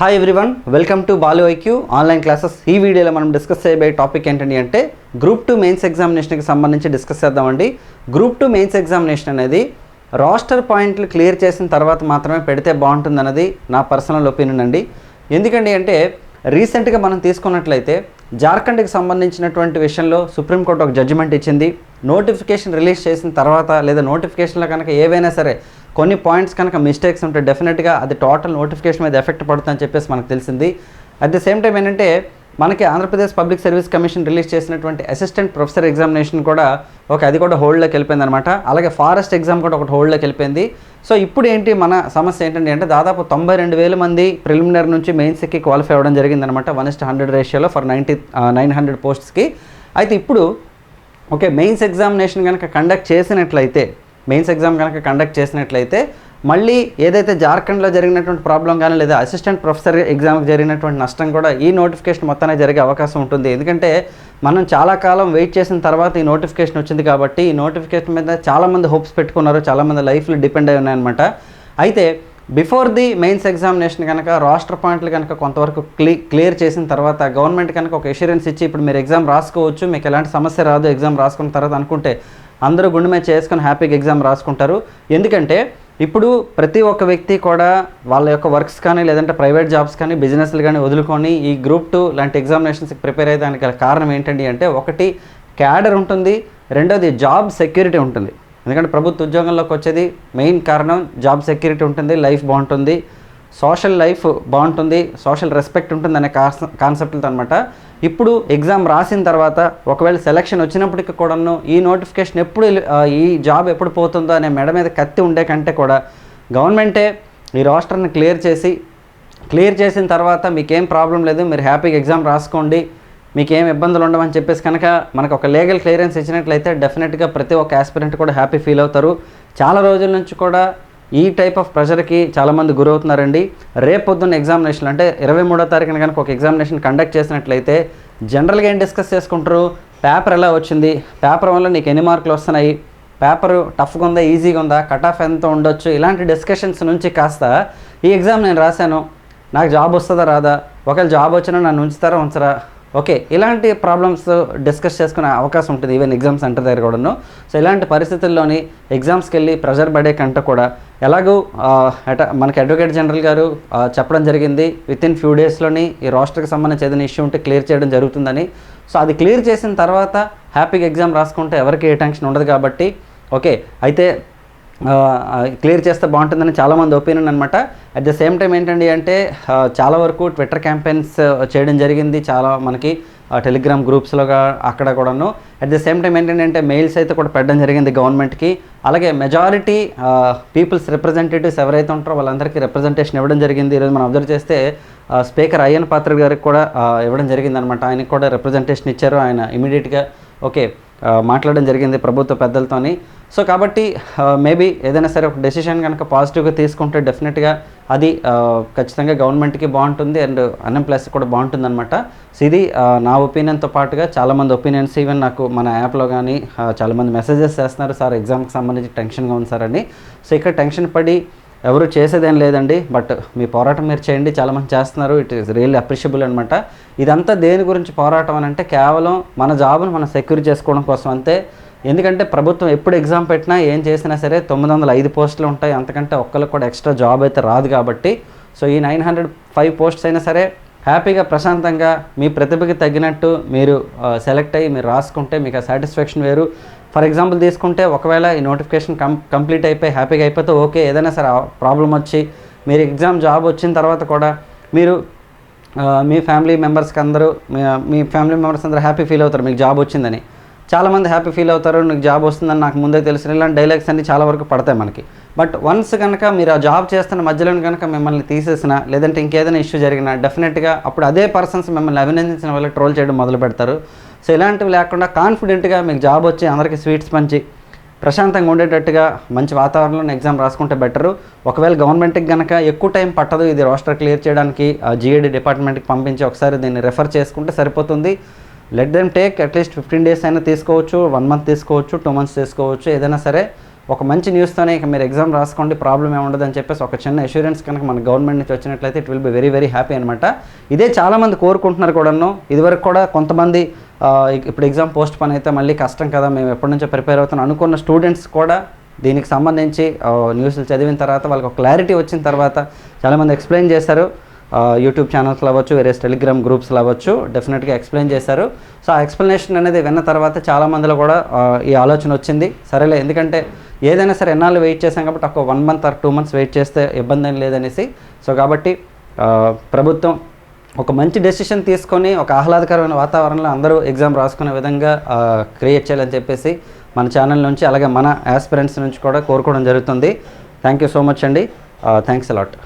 Hi everyone welcome to Balu IQ online classes ఈ వీడియోలో మనం డిస్కస్ చేయబోయే టాపిక్ ఏంటండి అంటే గ్రూప్ టూ మెయిన్స్ ఎగ్జామినేషన్కి సంబంధించి డిస్కస్ చేద్దామండి. గ్రూప్ టూ మెయిన్స్ ఎగ్జామినేషన్ అనేది రాస్టర్ పాయింట్లు క్లియర్ చేసిన తర్వాత మాత్రమే పెడితే బాగుంటుందన్నది నా పర్సనల్ ఒపీనియన్ అండి. ఎందుకండి అంటే రీసెంట్గా మనం తీసుకున్నట్లయితే జార్ఖండ్కి సంబంధించినటువంటి విషయంలో సుప్రీంకోర్టు ఒక జడ్జిమెంట్ ఇచ్చింది. నోటిఫికేషన్ రిలీజ్ చేసిన తర్వాత లేదా నోటిఫికేషన్లో కనుక ఏవైనా సరే కొన్ని పాయింట్స్ కనుక మిస్టేక్స్ ఉంటే డెఫినెట్గా అది టోటల్ నోటిఫికేషన్ మీద ఎఫెక్ట్ పడుతుందని చెప్పేసి మనకు తెలిసింది. అట్ ది సేమ్ టైం ఏంటంటే మనకి Andhra Pradesh public service commission release చేసినటువంటి అసిస్టెంట్ ప్రొఫెసర్ ఎగ్జామినేషన్ కూడా ఒక అది కూడా హోల్డ్లోకి వెళ్ళిపోయింది అనమాట అలాగే ఫారెస్ట్ ఎగ్జామ్ కూడా ఒకటి హోల్డ్లోకి వెళ్ళిపోయింది. సో ఇప్పుడు ఏంటి మన సమస్య ఏంటంటే అంటే దాదాపు తొంభై రెండు వేల మంది ప్రిలిమినరీ నుంచి మెయిన్స్కి క్వాలిఫై అవ్వడం జరిగిందనమాట వన్ ఇస్ట్ హండ్రెడ్ రేషియోలో ఫర్ నైంటీ నైన్ హండ్రెడ్ పోస్ట్స్కి అయితే ఇప్పుడు ఓకే మెయిన్స్ ఎగ్జామినేషన్ కనుక కండక్ట్ చేసినట్లయితే మెయిన్స్ ఎగ్జామ్ కనుక కండక్ట్ చేసినట్లయితే మళ్ళీ ఏదైతే జార్ఖండ్లో జరిగినటువంటి ప్రాబ్లం కానీ లేదా అసిస్టెంట్ ప్రొఫెసర్ ఎగ్జామ్కి జరిగినటువంటి నష్టం కూడా ఈ నోటిఫికేషన్ మొత్తానికి జరిగే అవకాశం ఉంటుంది. ఎందుకంటే మనం చాలా కాలం వెయిట్ చేసిన తర్వాత ఈ నోటిఫికేషన్ వచ్చింది కాబట్టి ఈ నోటిఫికేషన్ మీద చాలామంది హోప్స్ పెట్టుకున్నారు చాలామంది లైఫ్లో డిపెండ్ అయి ఉన్నాయన్నమాట. అయితే బిఫోర్ ది మెయిన్స్ ఎగ్జామినేషన్ కనుక రాష్ట్ర పాయింట్లు కనుక కొంతవరకు క్లీ క్లియర్ చేసిన తర్వాత గవర్నమెంట్ కనుక ఒక ఎష్యూరెన్స్ ఇచ్చి ఇప్పుడు మీరు ఎగ్జామ్ రాసుకోవచ్చు మీకు ఎలాంటి సమస్య రాదు ఎగ్జామ్ రాసుకున్న తర్వాత అనుకుంటే అందరూ గుండె మీద చేసుకొని హ్యాపీగా ఎగ్జామ్ రాసుకుంటారు. ఎందుకంటే ఇప్పుడు ప్రతి ఒక్క వ్యక్తి కూడా వాళ్ళ యొక్క వర్క్స్ కానీ లేదంటే ప్రైవేట్ జాబ్స్ కానీ బిజినెస్లు కానీ వదులుకొని ఈ గ్రూప్ టూ లాంటి ఎగ్జామినేషన్స్కి ప్రిపేర్ అయ్యేదానికి కారణం ఏంటండి అంటే ఒకటి క్యాడర్ ఉంటుంది రెండోది జాబ్ సెక్యూరిటీ ఉంటుంది. ఎందుకంటే ప్రభుత్వ ఉద్యోగంలోకి వచ్చేది మెయిన్ కారణం జాబ్ సెక్యూరిటీ ఉంటుంది లైఫ్ బాగుంటుంది. సోషల్ లైఫ్ బాగుంటుంది సోషల్ రెస్పెక్ట్ ఉంటుంది అనే కాన్సెప్ట్లతో అనమాట ఇప్పుడు ఎగ్జామ్ రాసిన తర్వాత ఒకవేళ సెలక్షన్ వచ్చినప్పటికీ కూడాను ఈ నోటిఫికేషన్ ఎప్పుడు ఈ జాబ్ ఎప్పుడు పోతుందో అనే మెడ మీద కత్తి ఉండే కంటే కూడా గవర్నమెంటే ఈ రాష్ట్రాన్ని క్లియర్ చేసి క్లియర్ చేసిన తర్వాత మీకేం ప్రాబ్లం లేదు మీరు హ్యాపీగా ఎగ్జామ్ రాసుకోండి మీకేం ఇబ్బందులు ఉండవని చెప్పేసి కనుక మనకు ఒక లీగల్ క్లియరెన్స్ ఇచ్చినట్లయితే డెఫినెట్గా ప్రతి ఒక్క ఆస్పిరెంట్ కూడా హ్యాపీ ఫీల్ అవుతారు. చాలా రోజుల నుంచి కూడా ఈ టైప్ ఆఫ్ ప్రెషర్కి చాలామంది గురవుతున్నారండి. రేపు పొద్దున్న ఎగ్జామినేషన్ అంటే ఇరవై మూడో తారీఖున కనుక ఒక ఎగ్జామినేషన్ కండక్ట్ చేసినట్లయితే జనరల్గా ఏం డిస్కస్ చేసుకుంటారు? పేపర్ ఎలా వచ్చింది? పేపర్ వల్ల నీకు ఎన్ని మార్కులు వస్తున్నాయి? పేపర్ టఫ్గా ఉందా? ఈజీగా ఉందా? కట్ ఆఫ్ ఎంత ఉండొచ్చు? ఇలాంటి డిస్కషన్స్ నుంచి కాస్త ఈ ఎగ్జామ్ నేను రాశాను. నాకు జాబ్ వస్తుందా? రాదా? ఒకవేళ జాబ్ వచ్చినా నన్ను ఉంచుతారా? ఉంచరా? ఓకే ఇలాంటి ప్రాబ్లమ్స్ డిస్కస్ చేసుకునే అవకాశం ఉంటుంది. ఈవెన్ ఎగ్జామ్ సెంటర్ దగ్గర కూడాను. సో ఇలాంటి పరిస్థితుల్లోని ఎగ్జామ్స్కి వెళ్ళి ప్రెషర్ పడే కంటే కూడా ఎలాగూ అట మనకి అడ్వకేట్ జనరల్ గారు చెప్పడం జరిగింది. విత్ ఇన్ ఫ్యూ డేస్లోని ఈ రాష్ట్రకి సంబంధించి ఏదైనా ఇష్యూ ఉంటే క్లియర్ చేయడం జరుగుతుందని. సో అది క్లియర్ చేసిన తర్వాత హ్యాపీగా ఎగ్జామ్ రాసుకుంటే ఎవరికి ఏ టెన్షన్ ఉండదు కాబట్టి ఓకే అయితే క్లియర్ చేస్తే బాగుంటుందని చాలామంది ఒపీనియన్ అనమాట అట్ ద సేమ్ టైం ఏంటండి అంటే చాలా వరకు ట్విట్టర్ క్యాంపెయిన్స్ చేయడం జరిగింది. చాలా మనకి టెలిగ్రామ్ గ్రూప్స్లో అక్కడ కూడాను. అట్ ది సేమ్ టైం ఏంటంటే మెయిల్స్ అయితే కూడా పెట్టడం జరిగింది గవర్నమెంట్కి. అలాగే మెజారిటీ పీపుల్స్ రిప్రజెంటేటివ్స్ ఎవరైతే ఉంటారో వాళ్ళందరికీ రిప్రజెంటేషన్ ఇవ్వడం జరిగింది. ఈరోజు మనం అబ్జర్వ్ చేస్తే స్పీకర్ అయ్యన్ పాత్ర గారికి కూడా ఇవ్వడం జరిగింది అనమాట ఆయనకి కూడా రిప్రజెంటేషన్ ఇచ్చారు. ఆయన ఇమీడియట్గా ఓకే మాట్లాడడం జరిగింది ప్రభుత్వ పెద్దలతోని. సో కాబట్టి uh, మేబీ ఏదైనా సరే ఒక డెసిషన్ కనుక పాజిటివ్గా తీసుకుంటే డెఫినెట్గా అది uh, ఖచ్చితంగా గవర్నమెంట్కి బాగుంటుంది అండ్ అన్ఎంప్లాయ్స్కి కూడా బాగుంటుంది అనమాట సో ఇది uh, నా ఒపీనియన్తో పాటుగా చాలామంది ఒపీనియన్స్ ఈవెన్ నాకు మన యాప్లో కానీ చాలామంది మెసేజెస్ చేస్తున్నారు. సార్ ఎగ్జామ్కి సంబంధించి టెన్షన్గా ఉంది సార్ అని. సో ఇక్కడ టెన్షన్ పడి ఎవరు చేసేదేం లేదండి. బట్ మీ పోరాటం మీరు చేయండి. చాలామంది చేస్తున్నారు. ఇట్ ఈస్ రియల్లీ అప్రిషియబుల్ అనమాట ఇదంతా దేని గురించి పోరాటం అని అంటే కేవలం మన జాబ్ను మనం సెక్యూర్ చేసుకోవడం కోసం అంతే. ఎందుకంటే ప్రభుత్వం ఎప్పుడు ఎగ్జామ్ పెట్టినా ఏం చేసినా సరే తొమ్మిది వందల ఐదు పోస్టులు ఉంటాయి. అంతకంటే ఒక్కరికి కూడా ఎక్స్ట్రా జాబ్ అయితే రాదు కాబట్టి. సో ఈ నైన్ హండ్రెడ్ ఫైవ్ పోస్ట్స్ అయినా సరే హ్యాపీగా ప్రశాంతంగా మీ ప్రతిభకి తగ్గినట్టు మీరు సెలెక్ట్ అయ్యి మీరు రాసుకుంటే మీకు ఆ సాటిస్ఫాక్షన్ వేరు. ఫర్ ఎగ్జాంపుల్ తీసుకుంటే ఒకవేళ ఈ నోటిఫికేషన్ కం కంప్లీట్ అయిపోయి హ్యాపీగా అయిపోతే ఓకే ఏదైనా సరే ప్రాబ్లం వచ్చి మీరు ఎగ్జామ్ జాబ్ వచ్చిన తర్వాత కూడా మీరు మీ ఫ్యామిలీ మెంబర్స్కి అందరూ మీ ఫ్యామిలీ మెంబర్స్ అందరూ హ్యాపీ ఫీల్ అవుతారు. మీకు జాబ్ వచ్చిందని. చాలామంది హ్యాపీ ఫీల్ అవుతారు నీకు జాబ్ వస్తుందని నాకు ముందే తెలిసిన ఇలాంటి డైలాగ్స్ అన్ని చాలా వరకు పడతాయి మనకి. బట్ వన్స్ కనుక మీరు ఆ జాబ్ చేస్తున్న మధ్యలో కనుక మిమ్మల్ని తీసేసిన లేదంటే ఇంకేదైనా ఇష్యూ జరిగినా డెఫినెట్గా అప్పుడు అదే పర్సన్స్ మిమ్మల్ని అభినందించిన వల్ల ట్రోల్ చేయడం మొదలు పెడతారు. సో ఇలాంటివి లేకుండా కాన్ఫిడెంట్గా మీకు జాబ్ వచ్చి అందరికీ స్వీట్స్ పంచి ప్రశాంతంగా ఉండేటట్టుగా మంచి వాతావరణంలో ఎగ్జామ్ రాసుకుంటే బెటరు ఒకవేళ గవర్నమెంట్కి కనుక ఎక్కువ టైం పట్టదు ఇది రోస్టర్ క్లియర్ చేయడానికి జిఏడి డిపార్ట్మెంట్కి పంపించి ఒకసారి దీన్ని రెఫర్ చేసుకుంటే సరిపోతుంది. Let them take at least fifteen days అయినా తీసుకోవచ్చు వన్ మంత్ తీసుకోవచ్చు టూ మంత్స్ తీసుకోవచ్చు. ఏదైనా సరే ఒక మంచి న్యూస్తోనే ఇక మీరు ఎగ్జామ్ రాసుకోండి ప్రాబ్లం ఏముండదు అని చెప్పేసి ఒక చిన్న అష్యూరెన్స్ కనుక మన గవర్నమెంట్ నుంచి వచ్చినట్లయితే it will be very very happy అనమాట ఇదే చాలామంది కోరుకుంటున్నారు కూడాను. ఇదివరకు కూడా కొంతమంది ఇప్పుడు ఎగ్జామ్ పోస్ట్ పని అయితే మళ్ళీ కష్టం కదా మేము ఎప్పటి నుంచో ప్రిపేర్ అవుతున్నాం అనుకున్న స్టూడెంట్స్ కూడా దీనికి సంబంధించి న్యూస్లు చదివిన తర్వాత వాళ్ళకి ఒక క్లారిటీ వచ్చిన తర్వాత చాలామంది ఎక్స్ప్లెయిన్ చేశారు. యూట్యూబ్ ఛానల్స్లో అవ్వచ్చు వేరే టెలిగ్రామ్ గ్రూప్స్లో అవ్వచ్చు. డెఫినెట్గా ఎక్స్ప్లెయిన్ చేశారు. సో ఆ ఎక్స్ప్లెనేషన్ అనేది విన్న తర్వాత చాలామందిలో కూడా ఈ ఆలోచన వచ్చింది. సరేలే ఎందుకంటే ఏదైనా సరే ఎన్నాళ్ళు వెయిట్ చేశాం కాబట్టి ఒక one month or two months wait చేస్తే ఇబ్బంది ఏం లేదనేసి. సో కాబట్టి ప్రభుత్వం ఒక మంచి డెసిషన్ తీసుకొని ఒక ఆహ్లాదకరమైన వాతావరణంలో అందరూ ఎగ్జామ్ రాసుకునే విధంగా క్రియేట్ చేయాలని చెప్పేసి మన ఛానల్ నుంచి అలాగే మన యాస్పిరెంట్స్ నుంచి కూడా కోరుకోవడం జరుగుతుంది. థ్యాంక్ యూ సో మచ్ అండి. Thanks a lot